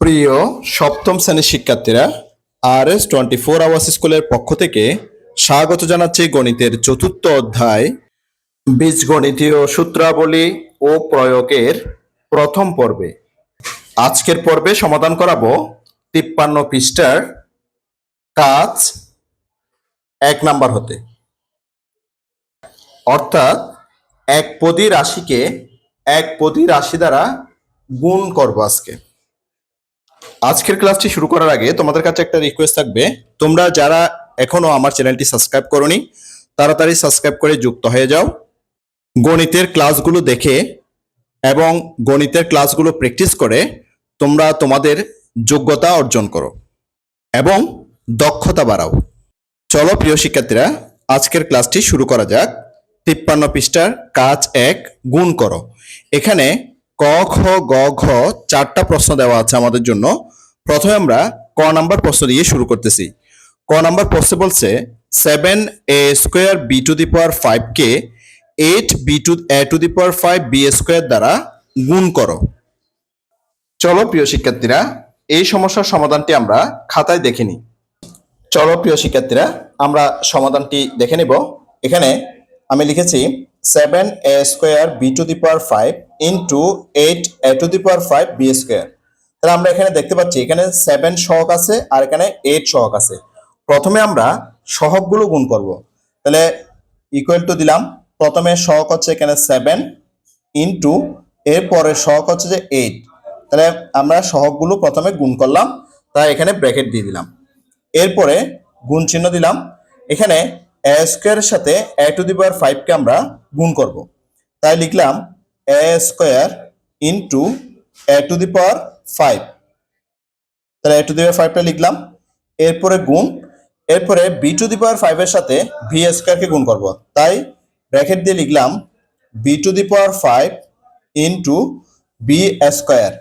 প্রিয় সপ্তম শ্রেণির শিক্ষার্থীরা R S twenty four hours স্কুলের পক্ষ থেকে স্বাগত জানাচ্ছি গণিতের চতুর্থ অধ্যায়, বীজগণিতীয় সূত্রাবলী ও প্রয়োগের প্রথম পর্বে। আজকের পর্বে সমাধান করাবো তিপ্পান্ন পৃষ্ঠার কাজ এক নাম্বার হতে। অর্থাৎ এক পদী রাশিকে এক পদী রাশি দ্বারা গুণ করব আজকে। আজকের ক্লাসটি শুরু করার আগে তোমাদের কাছে একটা রিকোয়েস্ট থাকবে। তোমরা যারা এখনও আমার চ্যানেলটি সাবস্ক্রাইব করনি, তাড়াতাড়ি সাবস্ক্রাইব করে যুক্ত হয়ে যাও। গণিতের ক্লাসগুলো দেখে এবং গণিতের ক্লাসগুলো প্র্যাকটিস করে তোমরা তোমাদের যোগ্যতা অর্জন করো এবং দক্ষতা বাড়াও। চলো প্রিয় শিক্ষার্থীরা, আজকের ক্লাসটি শুরু করা যাক। তিপ্পান্ন পৃষ্ঠার কাজ এক, গুণ করো। এখানে ক, খ, গ, ঘ চারটা প্রশ্ন দেওয়া আছে আমাদের জন্য। প্রথমে আমরা ক নাম্বার প্রশ্ন দিয়ে শুরু করতেছি। ক নাম্বার প্রশ্নে বলছে, seven A square B to the power five K eight B to, A to the power five B square দ্বারা গুণ করো। চলো প্রিয় শিক্ষার্থীরা, এই সমস্যার সমাধানটি আমরা খাতায় দেখে নিই। চলো প্রিয় শিক্ষার্থীরা, আমরা সমাধানটি দেখে নিব। এখানে আমি লিখেছি seven A square B to the power five into eight A to the power five B square তাহলে আমরা এখানে দেখতে পাচ্ছি, এখানে সেভেন সহক আছে আর এখানে এইট সহক আছে। প্রথমে আমরা সহগগুলো গুণ করব। তাহলে ইকুয়াল টু দিলাম, প্রথমে সহক হচ্ছে এখানে সেভেন ইন্টু এরপরে সহক হচ্ছে যে এইট তাহলে আমরা সহগগুলো প্রথমে গুণ করলাম, তাই এখানে ব্র্যাকেট দিয়ে দিলাম। এরপরে গুণ চিহ্ন দিলাম। এখানে এ স্কোয়ারের সাথে এ টু দি পাওয়ার ফাইভকে আমরা গুণ করব। তাই লিখলাম A square into A to the power five তাহলে এ টু দি পাওয়ার ফাইভটা লিখলাম। এরপরে গুণ, এরপরে বি টু দি পাওয়ার ফাইভের সাথে ভি স্কোয়ারকে গুণ করব। তাই ব্র্যাকেট দিয়ে লিখলাম B to the power five into B square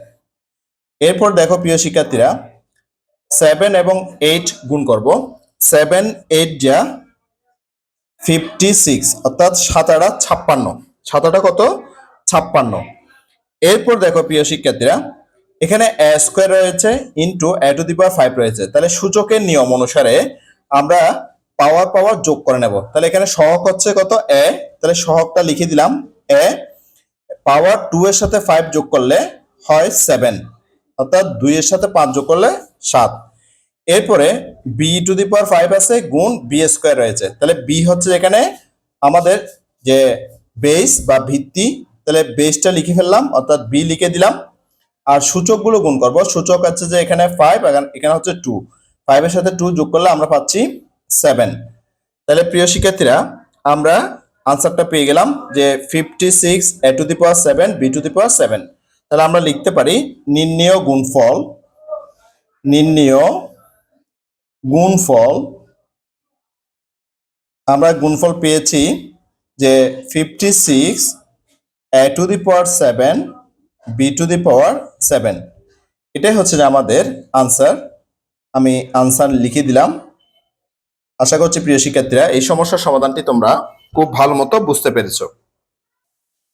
এরপর দেখো প্রিয় শিক্ষার্থীরা সেভেন এবং এইট গুণ করব। সেভেন এইট যা ফিফটি সিক্স অর্থাৎ সাতাটা ছাপ্পান্ন। সাতাটা কত? ছাপ্পান্ন। এরপর দেখো প্রিয় শিক্ষার্থীরা, এখানে এ স্কোয়ার রয়েছে into A to the power five রয়েছে। তাহলে সূচকের নিয়ম অনুসারে আমরা পাওয়ার পাওয়ার যোগ করে নেব। তাহলে এখানে সহক হচ্ছে কত? এ তাহলে সহকটা লিখে দিলাম এ পাওয়ার টু এর সাথে ফাইভ যোগ করলে হয় সেভেন অর্থাৎ দুই এর সাথে পাঁচ যোগ করলে সাত। এরপরে B to the power five আছে গুণ বি স্কোয়ার রয়েছে। তাহলে বি হচ্ছে এখানে আমাদের যে বেস বা ভিত্তি, তাহলে বেসটা লিখে ফেললাম, অর্থাৎ বি লিখে দিলাম। আর সূচকগুলো গুণ করব। সূচক হচ্ছে যে এখানে ফাইভ এখানে হচ্ছে টু ফাইভের সাথে টু যোগ করলে আমরা পাচ্ছি সেভেন তাহলে প্রিয় শিক্ষার্থীরা, আমরা আনসারটা পেয়ে গেলাম যে fifty six A to the power seven B to the power seven তাহলে আমরা লিখতে পারি নির্ণেয় গুণফল, নির্ণেয় গুণফল, আমরা গুণফল পেয়েছি যে fifty six A to the power seven B to the power seven এটাই হচ্ছে যে আমাদের আনসার আমি আনসার লিখে দিলাম। আশা করছি প্রিয় শিক্ষার্থীরা, এই সমস্যার সমাধানটি তোমরা খুব ভালো মতো বুঝতে পেরেছ।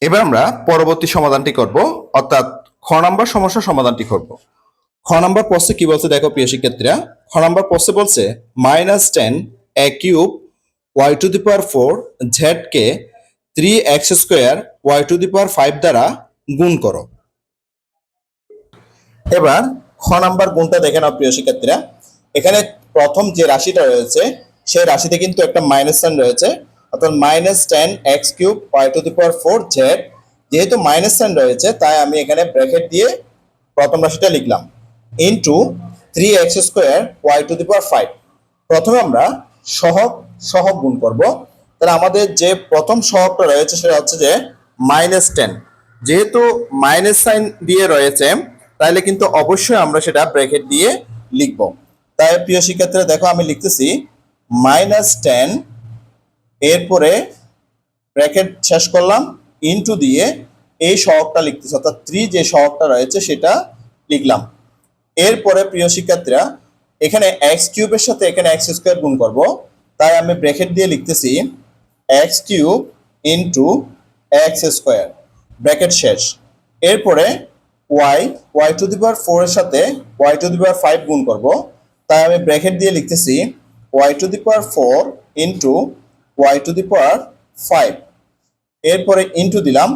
এবার আমরা পরবর্তী সমাধানটি করব, অর্থাৎ খ নাম্বার সমস্যার সমাধানটি করব। খ নাম্বার প্রশ্নে কি বলছে দেখো প্রিয় শিক্ষার্থীরা? খ নাম্বার প্রশ্নে বলছে minus ten A cube Y to the power four Z K three X square Y to the power five দ্বারা গুণ করো। এবার খ নাম্বার গুণটা দেখে নাও প্রিয় শিক্ষার্থীরা। এখানে প্রথম যে রাশিটা রয়েছে, সেই রাশিতে কিন্তু একটা মাইনাস সাইন রয়েছে। অর্থাৎ minus ten X cube Y to the power four Z যেহেতু মাইনাস সাইন রয়েছে, তাই আমি এখানে ব্র্যাকেট দিয়ে প্রথম রাশিটা লিখলাম। Into three X square Y to the power five প্রথমে আমরা সহগ সহগ গুণ করব। তাহলে আমাদের যে প্রথম সহগটা রয়েছে সেটা হচ্ছে যে মাইনাস টেন যেহেতু মাইনাস সাইন দিয়ে রয়েছে, তাহলে কিন্তু অবশ্যই আমরা সেটা ব্র্যাকেট দিয়ে লিখব। তাই প্রিয় শিক্ষার্থীরা, দেখো আমি লিখতেছি মাইনাস টেন এরপরে ব্র্যাকেট শেষ করলাম ইনটু দিয়ে এই সহগটা লিখতেছি। অর্থাৎ থ্রি যে সহগটা রয়েছে সেটা লিখলাম। এরপরে প্রিয় শিক্ষার্থীরা, এখানে এক্স কিউবের সাথে এখানে এক্স স্কোয়ার গুণ করব। তাই আমি ব্র্যাকেট দিয়ে লিখতেছি X cube into X square bracket শেষ। এরপরে Y Y to the power four এর সাথে Y to the power five গুণ করব। তাই আমি ব্র্যাকেট দিয়ে লিখতেছি Y to the power four into Y to the power five এরপরে ইন্টু দিলাম।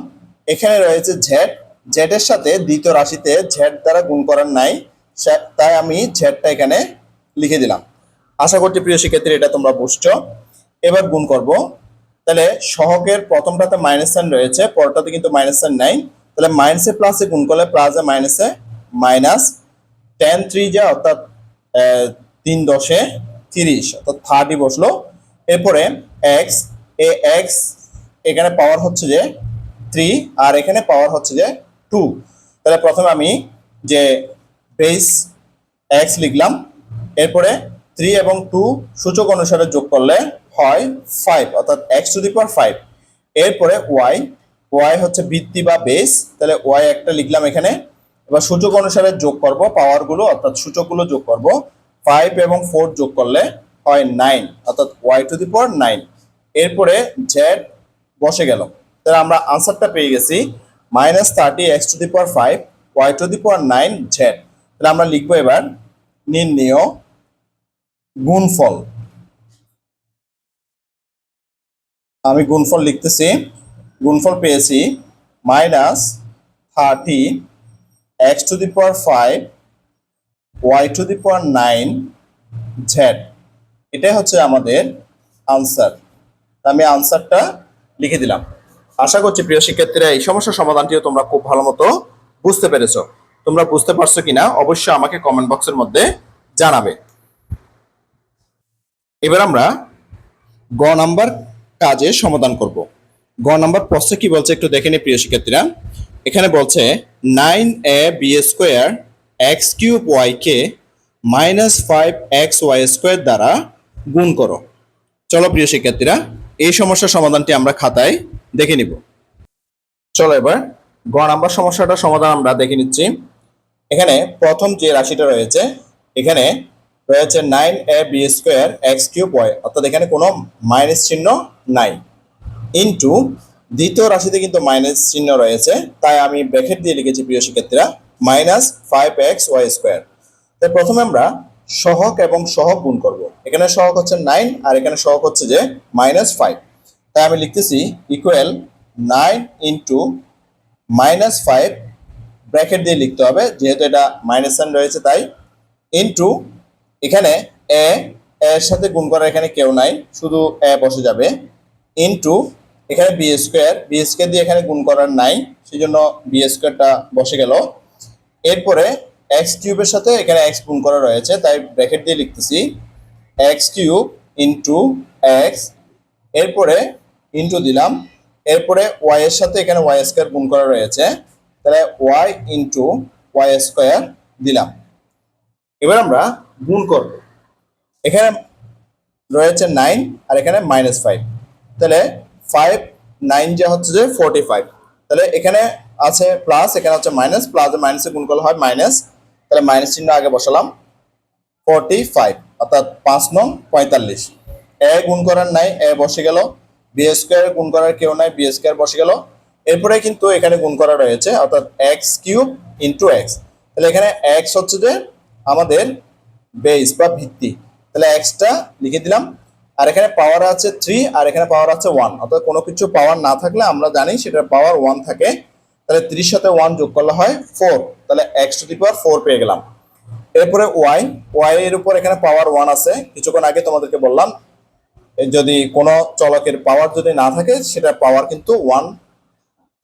এখানে রয়েছে ঝেড ঝেডের সাথে দ্বিতীয় রাশিতে ঝেড দ্বারা গুণ করার নাই। তাই আমি ঝেডটা এখানে লিখে দিলাম। আশা করছি প্রিয় শিক্ষার্থী এটা তোমরা বুঝছ। এবার গুণ করব। তাহলে সহকের প্রথমটাতে মাইনাস সাইন রয়েছে, পরটাতে কিন্তু মাইনাস সাইন নাই। তাহলে মাইনাসে প্লাসে গুণ করলে প্লাসে মাইনাসে মাইনাস টেন থ্রি যা, অর্থাৎ তিন দশে তিরিশ, অর্থাৎ থার্টি বসল। এরপরে এক্স এ এক্স এখানে পাওয়ার হচ্ছে যে থ্রি আর এখানে পাওয়ার হচ্ছে যে টু তাহলে প্রথমে আমি যে বেস এক্স লিখলাম। এরপরে থ্রি এবং টু সূচক অনুসারে যোগ করলে হয় ফাইভ অর্থাৎ X to the power five এরপরে ওয়াই ওয়াই হচ্ছে ভিত্তি বা বেস তাহলে ওয়াই একটা লিখলাম এখানে। এবার সূচক অনুসারে যোগ করব পাওয়ারগুলো অর্থাৎ সূচকগুলো যোগ করব। ফাইভ এবং ফোর যোগ করলে হয় নাইন অর্থাৎ Y to the power nine এরপরে জেড বসে গেল। তাহলে আমরা আনসারটা পেয়ে গেছি। Minus thirty X to the power five Y to the power nine Z তাহলে আমরা লিখব এবার নির্ণেয় গুণফল। আমি গুণফল লিখতেছি, গুণফল পেয়েছি minus thirty X to the power five, Y to the power nine, Z. এটাই হচ্ছে আমাদের আনসার। আমি আনসারটা লিখে দিলাম। আশা করছি প্রিয় শিক্ষার্থীরা এই সমস্যার সমাধানটিও তোমরা খুব ভালো মতো বুঝতে পেরেছ। তোমরা বুঝতে পারছ কিনা, অবশ্যই আমাকে কমেন্ট বক্সের মধ্যে জানাবে। এবার আমরা গ নাম্বার কাজে সমাধান করব। গ নাম্বার প্রশ্নে কি বলছে একটু দেখে নি প্রিয় শিক্ষার্থীরা। এখানে বলছে nine A B square X cube Y K minus five X Y square দ্বারা গুণ করো। চলো প্রিয় শিক্ষার্থীরা, এই সমস্যার সমাধানটি আমরা খাতায় দেখে নিব। চলো এবার গ নাম্বার সমস্যাটার সমাধান আমরা দেখে নিচ্ছি। এখানে প্রথম যে রাশিটা রয়েছে, এখানে রয়েছে nine A B square X cube Y অর্থাৎ এখানে কোনো মাইনাস চিহ্ন নাই। ইন্টু দ্বিতীয় রাশিতে কিন্তু মাইনাস চিহ্ন রয়েছে, তাই আমি ব্র্যাকেট দিয়ে লিখেছি প্রিয় শিক্ষার্থীরা minus five X Y square তাই প্রথমে আমরা সহক এবং সহক গুণ করব। এখানে সহক হচ্ছে নাইন আর এখানে সহক হচ্ছে যে মাইনাস ফাইভ তাই আমি লিখতেছি equal nine into minus five bracket দিয়ে লিখতে হবে, যেহেতু এটা মাইনাস সাইন রয়েছে তাই ইনটু এখানে এ এর সাথে গুণ করার এখানে কেউ নাই, শুধু এ বসে যাবে ইনটু এখানে বি স্কোয়ার বি স্কোয়ার দিয়ে এখানে গুণ করার নাই সেই জন্য বি স্কোয়ারটা বসে গেল। এরপরে এক্স কিউবের সাথে এখানে এক্স গুণ করা রয়েছে, তাই ব্র্যাকেট দিয়ে লিখতেছি এক্স কিউব ইন্টু এক্স এরপরে ইন্টু দিলাম, এরপরে ওয়াই এর সাথে এখানে ওয়াই স্কোয়ার গুণ করা রয়েছে তাহলে ওয়াই ইন্টু ওয়াই স্কোয়ার দিলাম। এবার আমরা গুণ করব। এখানে রয়েছে নাইন আর এখানে মাইনাস ফাইভ তাহলে ফাইভ নাইন যে হচ্ছে যে ফোরটি ফাইভ তাহলে এখানে আছে প্লাস এখানে হচ্ছে মাইনাস প্লাস মাইনাসে গুণ করলে হয় মাইনাস তাহলে মাইনাস চিহ্ন আগে বসালাম। ফোরটি ফাইভ অর্থাৎ পাঁচ নং পঁয়তাল্লিশ। এ গুণ করার নাই, এ বসে গেল। বি স্কোয়ার গুণ করার কেউ নাই বি স্কোয়ার বসে গেল। এরপরে কিন্তু এখানে গুণ করা রয়েছে, অর্থাৎ এক্স কিউব ইন্টু এক্স তাহলে এখানে এক্স হচ্ছে যে আমাদের বেস বা ভিত্তি। তাহলে এক্সটা লিখে দিলাম, আর এখানে পাওয়ার আছে থ্রি আর এখানে পাওয়ার আছে ওয়ান অর্থাৎ কোনো কিছু পাওয়ার না থাকলে আমরা জানি সেটার পাওয়ার ওয়ান থাকে। তাহলে ত্রিশ সাথে ওয়ান যোগ করলে হয় ফোর তাহলে X to the power four পেয়ে গেলাম। এরপরে ওয়াই ওয়াই এর উপর এখানে পাওয়ার ওয়ান আছে। কিছুক্ষণ আগে তোমাদেরকে বললাম যদি কোনো চলকের পাওয়ার যদি না থাকে সেটা পাওয়ার কিন্তু ওয়ান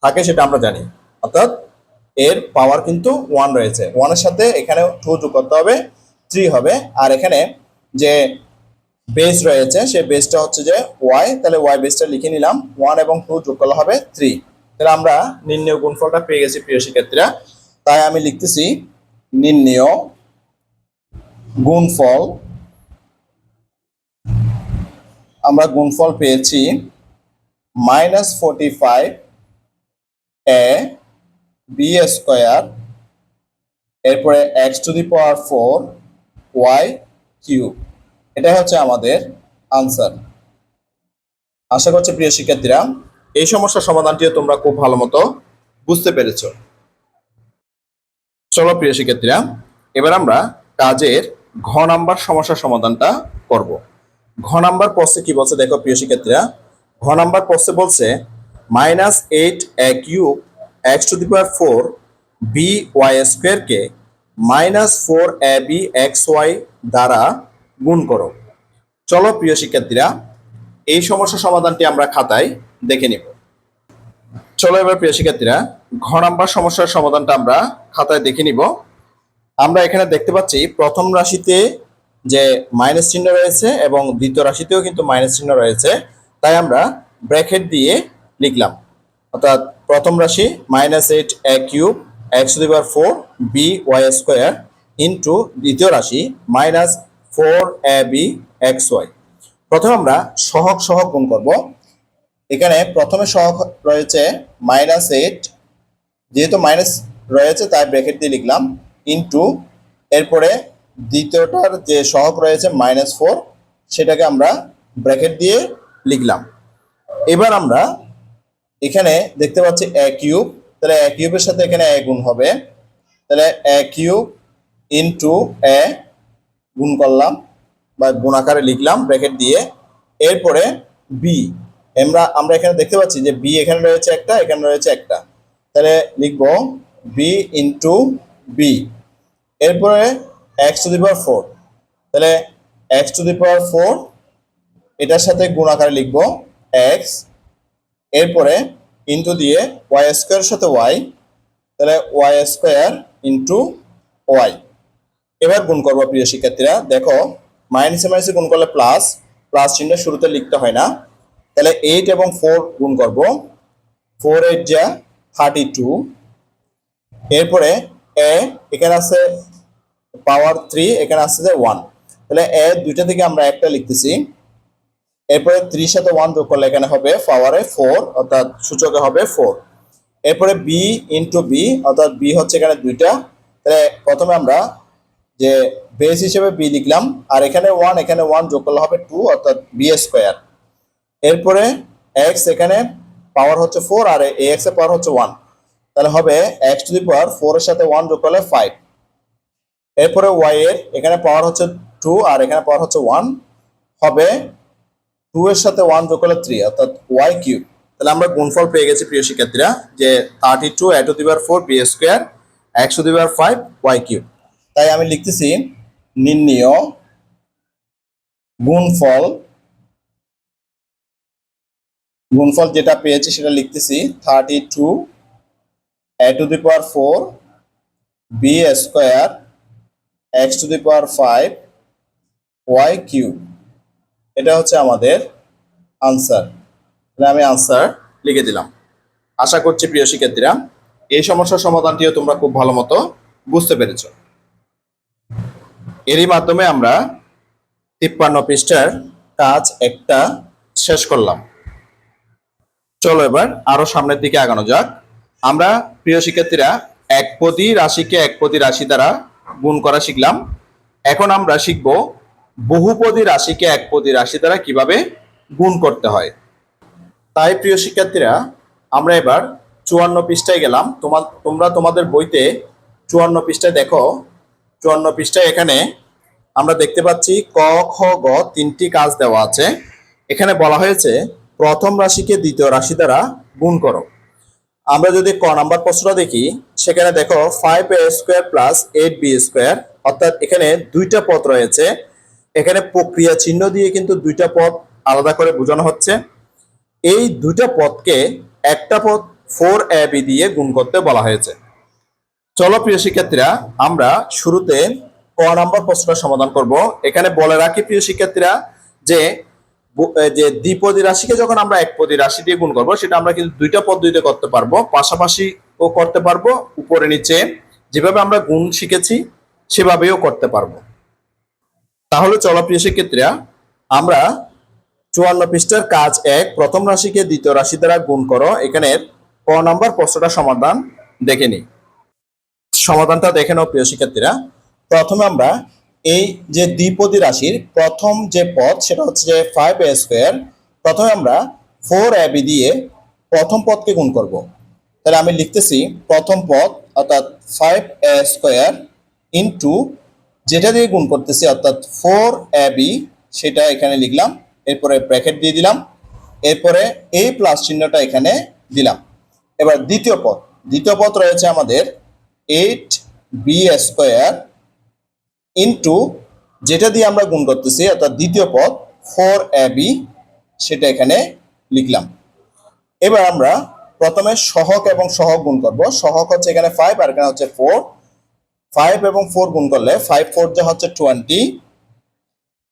থাকে সেটা আমরা জানি। অর্থাৎ এর পাওয়ার কিন্তু ওয়ান রয়েছে। ওয়ানের সাথে এখানে টু যোগ করতে হবে থ্রি হবে। আর এখানে যে বেস রয়েছে, সেই বেসটা হচ্ছে যে ওয়াই তাহলে ওয়াই বেসটা লিখে নিলাম। ওয়ান এবং টু যোগ করলে হবে থ্রি তাহলে আমরা নির্ণয় গুণফলটা পেয়ে গেছি প্রিয় শিক্ষার্থীরা। তাই আমি লিখতেছি নির্ণয় গুণফল। আমরা গুণফল পেয়েছি minus forty five A B square এরপরে X to the power four Y cube এটাই হচ্ছে আমাদের আনসার আশা করছি প্রিয় শিক্ষার্থীরা, এই সমস্যার সমাধানটিও তোমরা খুব ভালো মতো বুঝতে পেরেছ। চলো প্রিয় শিক্ষার্থীরা, এবার আমরা কাজের ঘ নাম্বার সমস্যার সমাধানটা করব। ঘ নাম্বার প্রশ্নে কি বলছে দেখো প্রিয় শিক্ষার্থীরা, ঘ নাম্বার প্রশ্নে বলছে minus eight A cube X to the power four B Y স্কোয়ারকে minus four A B X Y দ্বারা গুণ করো। চলো প্রিয় শিক্ষার্থীরা, এই সমস্যার সমাধানটি আমরা খাতায় দেখে নিব। চলো এবার প্রিয় শিক্ষার্থীরা, ঘ নাম্বার সমস্যার সমাধানটা আমরা খাতায় দেখে নিব। আমরা এখানে দেখতে পাচ্ছি প্রথম রাশিতে যে মাইনাস চিহ্ন রয়েছে এবং দ্বিতীয় রাশিতেও কিন্তু মাইনাস চিহ্ন রয়েছে। তাই আমরা ব্র্যাকেট দিয়ে লিখলাম। অর্থাৎ প্রথম রাশি minus eight A cube X power four B Y square into দ্বিতীয় রাশি minus four A B X Y প্রথমে আমরা সহগ সহগ গুণ করব। এখানে প্রথমে সহগ রয়েছে মাইনাস এইট যেহেতু মাইনাস রয়েছে তাই ব্র্যাকেট দিয়ে লিখলাম ইন্টু এরপরে দ্বিতীয়টার যে সহগ রয়েছে মাইনাস ফোর সেটাকে আমরা ব্র্যাকেট দিয়ে লিখলাম। এবার আমরা এখানে দেখতে পাচ্ছি এ কিউব, তাহলে এ কিউবের সাথে এখানে এ গুণ হবে। তাহলে এ কিউব ইন্টু এ গুণ করলাম, বা গুণ আকারে লিখলাম, ব্র্যাকেট দিয়ে। এরপরে বি আমরা আমরা এখানে দেখতে পাচ্ছি যে বি এখানে রয়েছে একটা, এখানে রয়েছে একটা। তাহলে লিখব বি ইন্টু বি এরপরে X to the power four তাহলে X to the power four এটার সাথে গুণ আকারে লিখব এক্স এরপরে ইন্টু দিয়ে ওয়াই স্কোয়ারের সাথে ওয়াই তাহলে ওয়াই স্কোয়ার ইন্টু ওয়াই এবার গুণ করব প্রিয় শিক্ষার্থীরা, দেখো মাইনাসে মাইনাসে গুণ করলে প্লাস প্লাস চিহ্ন শুরুতে লিখতে হয় না। তাহলে এইট এবং ফোর গুণ করব। ফোর এইট যা থার্টি টু এরপরে এ এখানে আছে পাওয়ার থ্রি এখানে আছে যে ওয়ান তাহলে এ দুইটা থেকে আমরা একটা লিখতেছি। এরপরে থ্রির সাথে ওয়ান যোগ করলে এখানে হবে পাওয়ারে ফোর অর্থাৎ সূচকে হবে ফোর এরপরে বি ইন্টু বি অর্থাৎ বি হচ্ছে এখানে দুইটা। তাহলে প্রথমে আমরা যে বেস হিসেবে বি লিখলাম, আর এখানে ওয়ান এখানে ওয়ান যোগ করলে হবে টু অর্থাৎ বি স্কোয়ার এরপরে এক্স এখানে পাওয়ার হচ্ছে ফোর আর এ এক্সের পাওয়ার হচ্ছে ওয়ান তাহলে হবে X to the power four এর সাথে ওয়ান যোগ করলে ফাইভ এরপরে ওয়াই এর, এখানে পাওয়ার হচ্ছে টু আর এখানে পাওয়ার হচ্ছে ওয়ান হবে টু এর সাথে ওয়ান যোগ করলে থ্রি অর্থাৎ ওয়াই কিউব তাহলে আমরা গুণফল পেয়ে গেছি প্রিয় শিক্ষার্থীরা, যে thirty two A to the power four B square X to the power five Y cube তাই আমি লিখতেছি, নির্ণীয় গুণফল গুণফল যেটা পেয়েছি সেটা লিখতেছি thirty two A to the power four B square X to the power five Y cube এটা হচ্ছে আমাদের আনসার তাহলে আমি আনসার লিখে দিলাম। আশা করছি প্রিয় শিক্ষার্থীরা, এই সমস্যার সমাধানটিও তোমরা খুব ভালো মতো বুঝতে পেরেছ। এরই মাধ্যমে আমরা তিপ্পান্ন পৃষ্ঠার কাজ একটা শেষ করলাম। চলো এবার আরও সামনের দিকে আগানো যাক। আমরা প্রিয় শিক্ষার্থীরা একপদী রাশিকে একপদী রাশি দ্বারা গুণ করা শিখলাম। এখন আমরা শিখব বহুপদী রাশিকে একপদী রাশি দ্বারা কীভাবে গুণ করতে হয়? তাই প্রিয় শিক্ষার্থীরা, আমরা এবার চুয়ান্ন পৃষ্ঠায় গেলাম। তোমার তোমরা তোমাদের বইতে চুয়ান্ন পৃষ্ঠায় দেখো। চুয়ান্ন পৃষ্ঠায় এখানে আমরা দেখতে পাচ্ছি ক, খ, গ তিনটি কাজ দেওয়া আছে। এখানে বলা হয়েছে, প্রথম রাশিকে দ্বিতীয় রাশি দ্বারা গুণ করো। আমরা যদি ক নাম্বার প্রশ্নটা দেখি, সেখানে দেখো five A square plus eight B square অর্থাৎ এখানে দুইটা পদ রয়েছে। এখানে প্রক্রিয়া চিহ্ন দিয়ে কিন্তু দুইটা পদ আলাদা করে বোঝানো হচ্ছে। এই দুইটা পদকে একটা পদ ফোর এ বি দিয়ে গুণ করতে বলা হয়েছে। চলো প্রিয় শিক্ষার্থীরা, আমরা শুরুতে ক নাম্বার প্রশ্নটা সমাধান করব। এখানে বলে রাখি প্রিয় শিক্ষার্থীরা যে যে দ্বিপদী রাশিকে যখন আমরা একপদী রাশি দিয়ে গুণ করব, সেটা আমরা কিন্তু দুইটা পদ্ধতিতে করতে পারব। পাশাপাশি ও করতে পারব, উপরে নিচে যেভাবে আমরা গুণ শিখেছি, সেভাবেও করতে পারব। তাহলে চলো প্রিয় শিক্ষার্থীরা, আমরা চুয়ান্ন পৃষ্ঠার কাজ এক, প্রথম রাশিকে দ্বিতীয় রাশি দ্বারা গুণ করো। এখানে ক নাম্বার প্রশ্নটা সমাধান দেখে নিই। সমাধানটা দেখে নাও প্রিয় শিক্ষার্থীরা। প্রথমে আমরা এই যে দ্বিপদী রাশির প্রথম যে পদ, সেটা হচ্ছে যে ফাইভ এ স্কোয়ার প্রথমে আমরা ফোর এ বি দিয়ে প্রথম পদকে গুণ করব। তাহলে আমি লিখতেছি প্রথম পদ, অর্থাৎ ফাইভ এ স্কোয়ার ইন্টু যেটা দিয়ে গুণ করতেছি, অর্থাৎ ফোর এ বি সেটা এখানে লিখলাম, এরপরে ব্র্যাকেট দিয়ে দিলাম, এরপরে এই প্লাস চিহ্নটা এখানে দিলাম। এবার দ্বিতীয় পদ দ্বিতীয় পদ রয়েছে আমাদের এইট বি স্কোয়ার ইন্টু যেটা দিয়ে আমরা গুণ করতেছি, অর্থাৎ দ্বিতীয় পদ ফোর বি সেটা এখানে লিখলাম। এবার আমরা প্রথমে সহক এবং সহক গুণ করব। সহক হচ্ছে এখানে ফাইভ আর এখানে হচ্ছে ফোর ফাইভ এবং ফোর গুণ করলে ফাইভ ফোর যা হচ্ছে টোয়েন্টি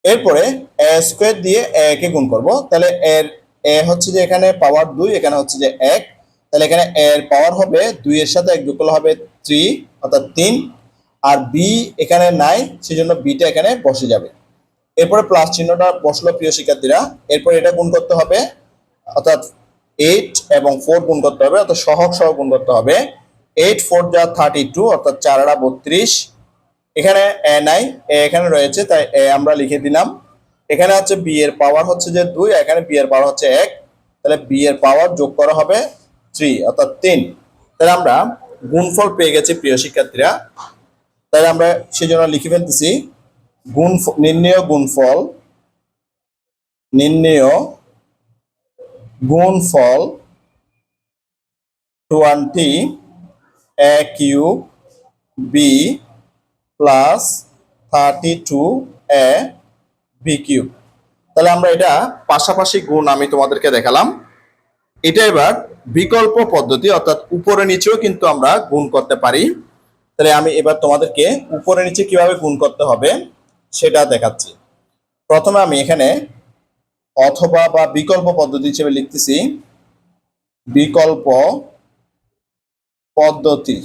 এরপরে এ স্কোয়ার দিয়ে এ কে গুণ করব। তাহলে এর এ হচ্ছে যে এখানে পাওয়ার দুই, এখানে হচ্ছে যে এক। তাহলে এখানে এর পাওয়ার হবে দুই এর সাথে এক যোগ হবে থ্রি অর্থাৎ তিন। আর বি এখানে নাই, সেজন্য বিটা এখানে বসে যাবে। এরপরে প্লাস চিহ্নটা বসল প্রিয় শিক্ষার্থীরা। এরপর এটা গুণ করতে হবে, অর্থাৎ এইট এবং ফোর গুণ করতে হবে, অর্থাৎ সহক সহ গুণ করতে হবে। এইট ফোর যা থার্টি টু অর্থাৎ চারটা বত্রিশ। এখানে এ নাই এ এখানে রয়েছে, তাই এ আমরা লিখে দিলাম। এখানে হচ্ছে বি এর পাওয়ার হচ্ছে যে দুই এখানে বি এর পাওয়ার হচ্ছে এক। তাহলে বি এর পাওয়ার যোগ করা হবে থ্রি অর্থাৎ তিন। তাহলে আমরা গুণফল পেয়ে গেছি, প্রিয় শিক্ষার্থীরা। তাহলে আমরা সেই জন্য লিখে ফেলতেছি গুণ নির্ণয় গুণফল নির্ণয় গুণফল twenty A Q B plus thirty two A B তাহলে আমরা এটা পাশাপাশি গুণ আমি তোমাদেরকে দেখালাম। এটা এবার বিকল্প পদ্ধতি, অর্থাৎ উপরে নিচেও কিন্তু আমরা গুণ করতে পারি। তাহলে আমি এবার তোমাদেরকে উপরে নিচে কীভাবে গুণ করতে হবে সেটা দেখাচ্ছি। প্রথমে আমি এখানে অথবা বা বিকল্প পদ্ধতি হিসেবে লিখতেছি, বিকল্প পদ্ধতি।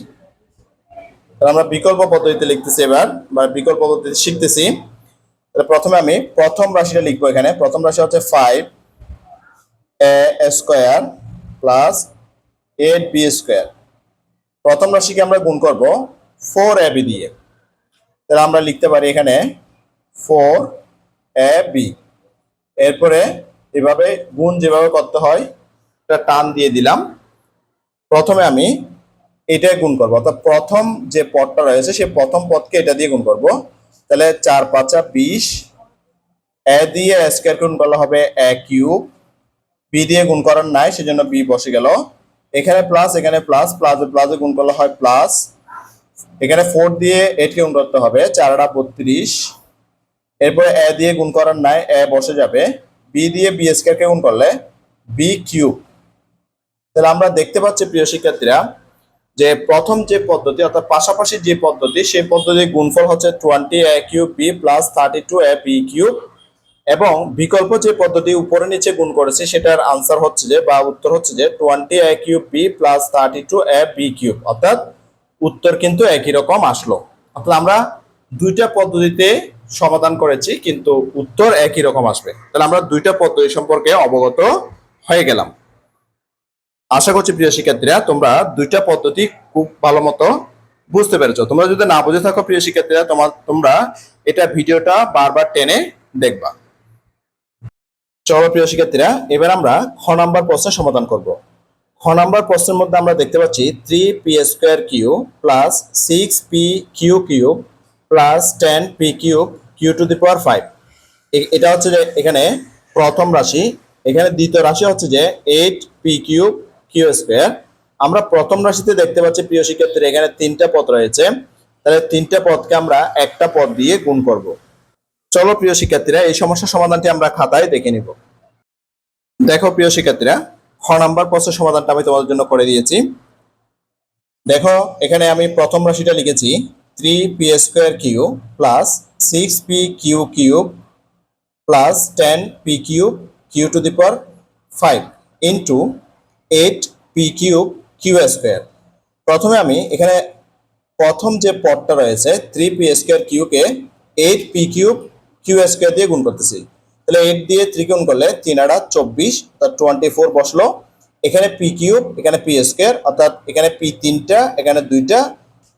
আমরা বিকল্প পদ্ধতিতে লিখতেছি এবার, বা বিকল্প পদ্ধতি শিখতেছি। প্রথমে আমি প্রথম রাশিটা লিখব এখানে। প্রথম রাশি হচ্ছে five A square plus eight B square প্রথম রাশিকে আমরা গুণ করব ফোর এ বি দিয়ে। তাহলে আমরা লিখতে পারি এখানে ফোর এ বি এরপরে এভাবে গুণ যেভাবে করতে হয় এটা টান দিয়ে দিলাম। প্রথমে আমি এটাই গুণ করব। অর্থাৎ প্রথম যে পদটা রয়েছে, সেই প্রথম পদকে এটা দিয়ে গুণ করব। তাহলে চার পাঁচা বিশ, এ দিয়ে স্কোয়ার গুণ করলে হবে এ কিউব, বি দিয়ে গুণ করার নাই, সেজন্য বি বসে গেল। এখানে প্লাস এখানে প্লাস প্লাস প্লাসে গুণ করলে হয় প্লাস এখানে ফোর দিয়ে এইটকে গুণ করতে হবে চারটা বত্রিশ। এরপরে এ দিয়ে গুণ করার নাই, এ বসে যাবে। বি দিয়ে বি স্কোয়ার কে গুণ করলে বি কিউব। তাহলে আমরা দেখতে পাচ্ছি প্রিয় শিক্ষার্থীরা যে প্রথম যে পদ্ধতি, অর্থাৎ পাশাপাশি যে পদ্ধতি, সেই পদ্ধতির গুণফল হচ্ছে twenty A cube B plus thirty two A B cube এবং বিকল্প যে পদ্ধতি উপরে নিচে গুণ করেছে, সেটার আনসার হচ্ছে যে বা উত্তর হচ্ছে যে twenty A cube B plus thirty two A B cube অর্থাৎ উত্তর কিন্তু একই রকম আসলো। অর্থাৎ আমরা দুইটা পদ্ধতিতে সমাধান করেছি, কিন্তু উত্তর একই রকম আসবে। তাহলে আমরা দুইটা পদ্ধতি সম্পর্কে অবগত হয়ে গেলাম। আশা করছি প্রিয় শিক্ষার্থীরা, তোমরা দুইটা পদ্ধতি খুব ভালো মতো বুঝতে পেরেছ। তোমরা যদি না বুঝে থাকো প্রিয় শিক্ষার্থীরা তোমার তোমরা এটা ভিডিওটা বারবার টেনে দেখবা। চলো প্রিয় শিক্ষার্থীরা, এবার আমরা খ নাম্বার প্রশ্নের সমাধান করব। খ নাম্বার প্রশ্নের মধ্যে আমরা দেখতে পাচ্ছি three P square Q plus six P Q cube plus ten P cube Q to the power five এটা হচ্ছে যে এখানে প্রথম রাশি, এখানে দ্বিতীয় রাশি হচ্ছে যে eight P cube Q square আমরা প্রথম রাশিতে দেখতে পাচ্ছি প্রিয় শিক্ষার্থীরা, এখানে তিনটা পদ রয়েছে। তাহলে তিনটা পদকে আমরা একটা পদ দিয়ে গুণ করব। চলো প্রিয় শিক্ষার্থীরা, এই সমস্যার সমাধানটি আমরা খাতায় দেখে নিব। দেখো প্রিয় শিক্ষার্থীরা, খ নাম্বার প্রশ্নের সমাধানটা আমি তোমাদের জন্য করে দিয়েছি। দেখো, এখানে আমি প্রথম রাশিটা লিখেছি three P square Q plus six P Q cube plus ten P cube Q to the power five into eight P cube Q square প্রথমে আমি এখানে প্রথম যে পদটা রয়েছে three P square কিউকে eight P cube Q square দিয়ে গুণ করতেছি। তাহলে এইট দিয়ে থ্রি গুণ করলে তিন আড়া চব্বিশ, অর্থাৎ টোয়েন্টি ফোর বসল। এখানে পি কিউব এখানে পি স্কোয়ার অর্থাৎ এখানে পি তিনটা, এখানে দুইটা।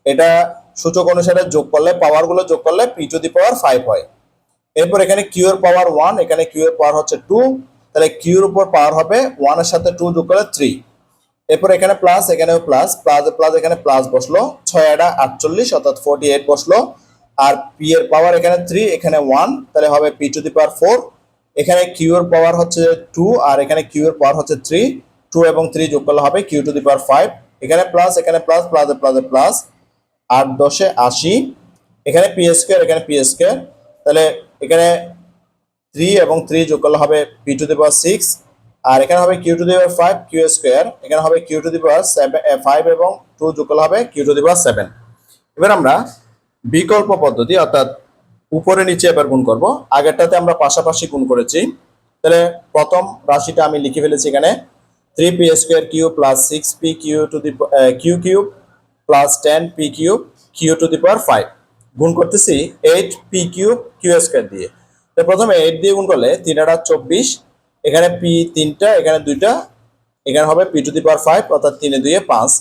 এটা সূচক অনুসারে যোগ করলে পাওয়ারগুলো যোগ করলে P to the power five হয়। এরপর এখানে কিউ এর পাওয়ার ওয়ান এখানে কিউ এর পাওয়ার হচ্ছে টু তাহলে কিউর উপর পাওয়ার হবে ওয়ানের সাথে টু যোগ করে থ্রি এরপর এখানে প্লাস এখানেও প্লাস প্লাস প্লাস এখানে প্লাস বসল। ছয় আটা আটচল্লিশ, অর্থাৎ ফোর্টি এইট বসল। আর পি এর পাওয়ার এখানে থ্রি এখানে ওয়ান তাহলে হবে P to the power four এখানে কিউ এর পাওয়ার হচ্ছে টু আর এখানে কিউ এর পাওয়ার হচ্ছে থ্রি টু এবং থ্রি যোগ করলে হবে Q to the power five এখানে প্লাস এখানে প্লাস প্লাস প্লাস প্লাস আট দশে আশি। এখানে পি স্কোয়ার এখানে পি স্কোয়ার তাহলে এখানে থ্রি এবং থ্রি যোগ করলে হবে P to the power six আর এখানে হবে Q to the power five Q square এখানে হবে Q to the power seven five এবং টু যোগ করলে হবে Q to the power seven এবার আমরা বিকল্প পদ্ধতি, অর্থাৎ উপরে নিচে এবার গুণ করব। আগেরটাতে আমরা পাশাপাশি গুণ করেছি। তাহলে প্রথম রাশিটা আমি লিখে ফেলেছি এখানে। Three P square Q plus six P Q to the Q cube plus ten P cube Q to the power five গুণ করতেছি eight P cube Q square দিয়ে। প্রথমে এইট দিয়ে গুণ করলে তিন আটা চব্বিশ, এখানে পি তিনটা, এখানে দুইটা, এখানে হবে P to the power five, অর্থাৎ তিনে দুইয়ে পাঁচ।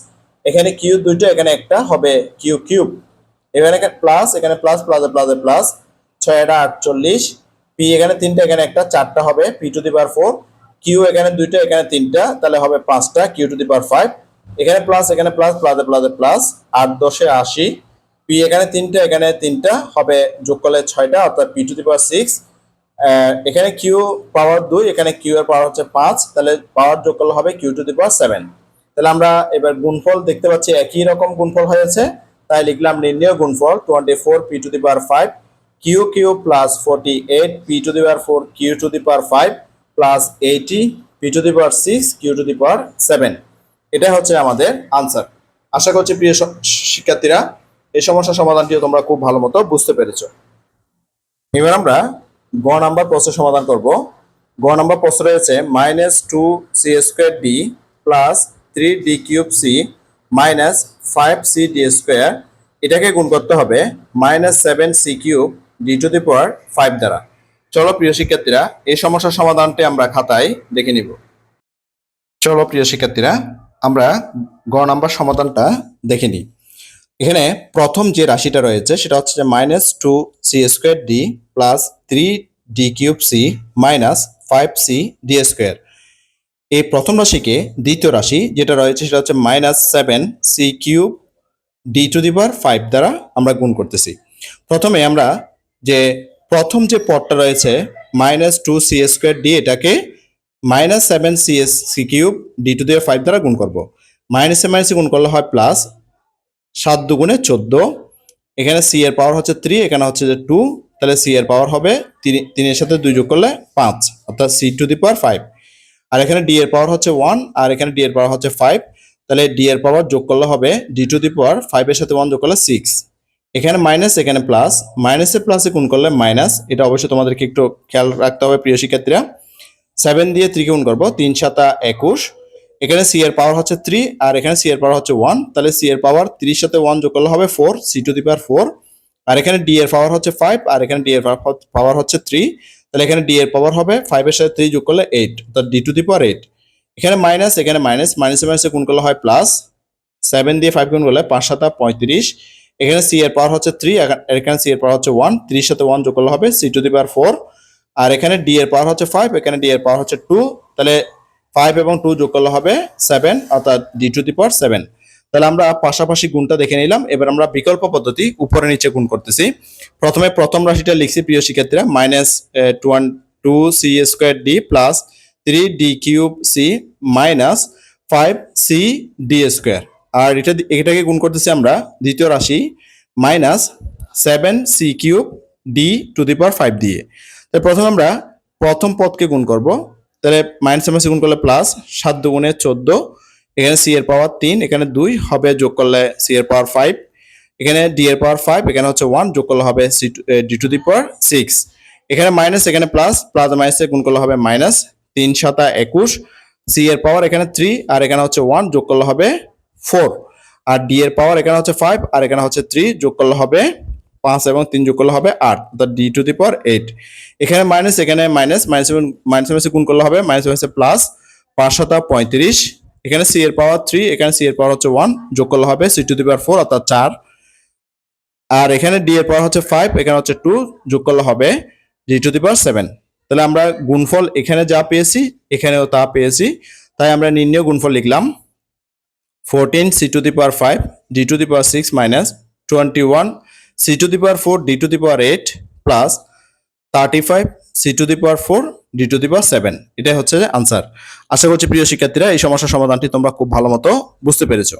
এখানে কিউ দুইটা, এখানে একটা, হবে কিউ কিউব। এখানে প্লাস এখানে প্লাস প্লাসে প্লাসে প্লাস ছয় এটা আটচল্লিশ, পি এখানে তিনটা, এখানে একটা, চারটা হবে P to the power four. Q এখানে দুইটা, এখানে তিনটা, তাহলে হবে পাঁচটা, Q to the power five. এখানে প্লাস এখানে প্লাস প্লাসে প্লাসে প্লাস আট দশে আশি। পি এখানে তিনটা এখানে তিনটা, হবে যোগ করলে ছয়টা, অর্থাৎ P to the power six এখানে কিউ পাওয়ার দুই, এখানে কিউ এর পাওয়ার হচ্ছে পাঁচ, তাহলে পাওয়ার যোগ করলে হবে Q to the power seven তাহলে আমরা এবার গুণফল দেখতে পাচ্ছি একই রকম গুণফল হয়েছে, তাই লিখলাম নির্ণয় গুণফল twenty four P to the power five Q Q plus forty eight P to the power four Q to the power five plus eighty P to the power six Q to the power seven এটা হচ্ছে আমাদের answer আশা করছি প্রিয় শিক্ষার্থীরা, এই সমস্যার সমাধানটিও তোমরা খুব ভালো মতো বুঝতে পেরেছ। এবার আমরা গ নাম্বার প্রশ্নের সমাধান করব। গ নাম্বার প্রশ্ন রয়েছে minus two C square D plus three D cube C minus five C D square এটাকে গুণ করতে হবে minus seven C cube D to the power five দ্বারা। চলো প্রিয় শিক্ষার্থীরা, এই সমস্যার সমাধানটি আমরা খাতায় দেখে নিব। চলো প্রিয় শিক্ষার্থীরা, আমরা গ নাম্বার সমাধানটা দেখে নিই। এখানে প্রথম যে রাশিটা রয়েছে, সেটা হচ্ছে minus two C square D plus three D cube C minus five C D square এই প্রথম রাশিকে দ্বিতীয় রাশি যেটা রয়েছে, সেটা হচ্ছে minus seven C cube D to the power five দ্বারা আমরা গুণ করতেছি। প্রথমে আমরা যে প্রথম যে পদটা রয়েছে minus two C square D এটাকে minus seven C S C cube D to the power five দ্বারা গুণ করব। মাইনাসে মাইনাসে গুণ করলে হয় প্লাস সাত দুগুণে চোদ্দ। এখানে সি এর পাওয়ার হচ্ছে থ্রি এখানে হচ্ছে যে টু তাহলে সি এর পাওয়ার হবে তিন, তিনের সাথে দুই যোগ করলে পাঁচ, অর্থাৎ C to the power five আর এখানে ডি এর পাওয়ার হচ্ছে ওয়ান আর এখানে ডি এর পাওয়ার হচ্ছে ফাইভ তাহলে ডি এর পাওয়ার যোগ করলে হবে ডি টু দি পাওয়ার ফাইভের সাথে ওয়ান যোগ করলে সিক্স এখানে মাইনাস এখানে প্লাস মাইনাসে প্লাসে গুণ করলে মাইনাস এটা অবশ্যই তোমাদেরকে একটু খেয়াল রাখতে হবে প্রিয় শিক্ষার্থীরা। সেভেন দিয়ে থ্রি গুণ করব, তিন সাতা একুশ এখানে সি এর পাওয়ার হচ্ছে থ্রি আর এখানে সি এর পাওয়ার হচ্ছে ওয়ান তাহলে সি এর পাওয়ার ত্রিশ সাথে ওয়ান যোগ করলে হবে four C to the power four আর এখানে ডি এর পাওয়ার হচ্ছে ফাইভ আর এখানে ডি এর পাওয়ার হচ্ছে থ্রি তাহলে এখানে ডি এর পাওয়ার হবে ফাইভের সাথে থ্রি যোগ করলে এইট অর্থাৎ D to the power eight এখানে মাইনাস এখানে মাইনাস মাইনাসে মাইনাসে গুণ করলে হয় প্লাস সেভেন দিয়ে ফাইভ গুণ করলে পাঁচ সাতা পঁয়ত্রিশ এখানে সি এর পাওয়ার হচ্ছে থ্রি এখানে সি এর পাওয়ার হচ্ছে ওয়ান ত্রিশ সাথে ওয়ান যোগ করলে হবে C to the power four আর এখানে ডি এর পাওয়ার হচ্ছে ফাইভ এখানে ডি এর পাওয়ার হচ্ছে টু তাহলে ফাইভ এবং টু যোগ করলে হবে সেভেন অর্থাৎ D to the power seven তাহলে আমরা পাশাপাশি গুণটা দেখে নিলাম। এবার আমরা বিকল্প পদ্ধতি উপরে নিচে গুণ করতেছি। প্রথমে প্রথম রাশিটা লিখছি প্রিয় শিক্ষার্থীরা minus two one two C square D plus three D cube C minus five C D square আর এটা এটাকে গুণ করতেছি আমরা দ্বিতীয় রাশি minus seven C cube D to the power five দিয়ে। তাহলে প্রথমে আমরা প্রথম পদকে গুণ করব। তাহলে মাইনাস মাইনাসে গুণ করলে প্লাস সাত দুগুণে চোদ্দ, এখানে সি এর পাওয়ার তিন, এখানে দুই, হবে যোগ করলে সি এর পাওয়ার ফাইভ এখানে ডি এর পাওয়ার ফাইভ এখানে হচ্ছে ওয়ান যোগ করলে হবে C D to the power six এখানে মাইনাস এখানে প্লাস প্লাস মাইনাসে গুণ করলে হবে মাইনাস তিন সাতা একুশ সি এর পাওয়ার এখানে থ্রি আর এখানে হচ্ছে ওয়ান যোগ করলে হবে ফোর আর ডি এর পাওয়ার এখানে হচ্ছে ফাইভ আর এখানে হচ্ছে থ্রি যোগ করলে হবে পাঁচ এবং তিন যোগ করলে হবে আট। অর্থাৎ D to the power eight এখানে মাইনাস এখানে মাইনাস মাইনাস মাইনাস মাইনাসে গুণ করলে হবে মাইনাস মাইনাসে প্লাস পাঁচ সাতা পঁয়ত্রিশ। এখানে সি এর পাওয়ার থ্রি এখানে সি এর পাওয়ার হচ্ছে ওয়ান যোগ করলে হবে C to the power four অর্থাৎ চার। আর এখানে ডি এর পাওয়ার হচ্ছে ফাইভ এখানে হচ্ছে টু যোগ করলে হবে D to the power seven তাহলে আমরা গুণফল এখানে যা পেয়েছি, এখানেও তা পেয়েছি। তাই আমরা নির্ণয় গুণফল লিখলাম। Fourteen C to the power five D to the power six minus twenty one C to the power four D to the power eight plus thirty five C to the power four D to the power seven এটাই হচ্ছে answer আশা করছি প্রিয় শিক্ষার্থীরা, এই সমস্যার সমাধানটি তোমরা খুব ভালো মতো বুঝতে পেরেছ।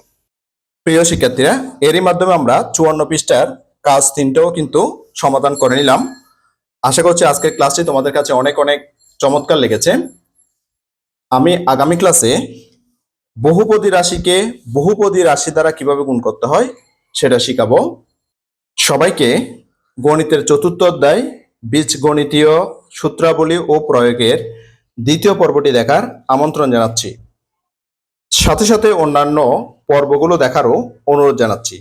প্রিয় শিক্ষার্থীরা, এরই মাধ্যমে আমরা চুয়ান্ন পৃষ্ঠার কাজ তিনটাও কিন্তু সমাধান করে নিলাম। আশা করছি আজকের ক্লাসটি তোমাদের কাছে অনেক অনেক চমৎকার লেগেছে। আমি আগামী ক্লাসে বহুপদী রাশিকে বহুপদী রাশি দ্বারা কীভাবে গুণ করতে হয়, সেটা শিখাবো। সবাইকে গণিতের চতুর্থ অধ্যায়, বীজগণিতীয় সূত্রাবলী ও প্রয়োগের দ্বিতীয় পর্বটি দেখার আমন্ত্রণ জানাচ্ছি। সাথে সাথে অন্যান্য পর্বগুলো দেখারও অনুরোধ জানাচ্ছি।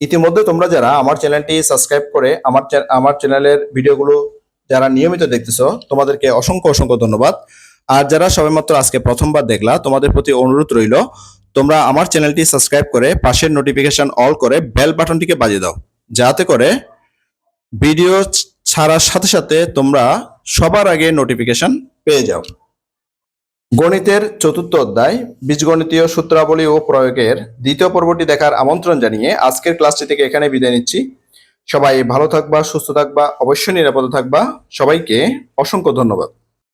ইতিমধ্যে তোমরা যারা আমার চ্যানেলটি সাবস্ক্রাইব করে আমার আমার চ্যানেলের ভিডিওগুলো যারা নিয়মিত দেখতেছো, তোমাদেরকে অসংখ্য অসংখ্য ধন্যবাদ। আর যারা সবেমাত্র আজকে প্রথমবার দেখলা, তোমাদের প্রতি অনুরোধ রইল, তোমরা আমার চ্যানেলটি সাবস্ক্রাইব করে পাশের নোটিফিকেশন অল করে বেল বাটনটিকে বাজিয়ে দাও। যাতে করে ভিডিও ছাড়ার সাথে সাথে তোমরা সবার আগে নোটিফিকেশন পেয়ে যাও। গণিতের চতুর্থ অধ্যায়, বীজগণিতীয় সূত্রাবলী ও প্রয়োগের দ্বিতীয় পর্বটি দেখার আমন্ত্রণ জানিয়ে আজকের ক্লাসটি থেকে এখানে বিদায় নিচ্ছি। সবাই ভালো থাকবা, সুস্থ থাকবা, অবশ্যই নিরাপদে থাকবা। সবাইকে অসংখ্য ধন্যবাদ।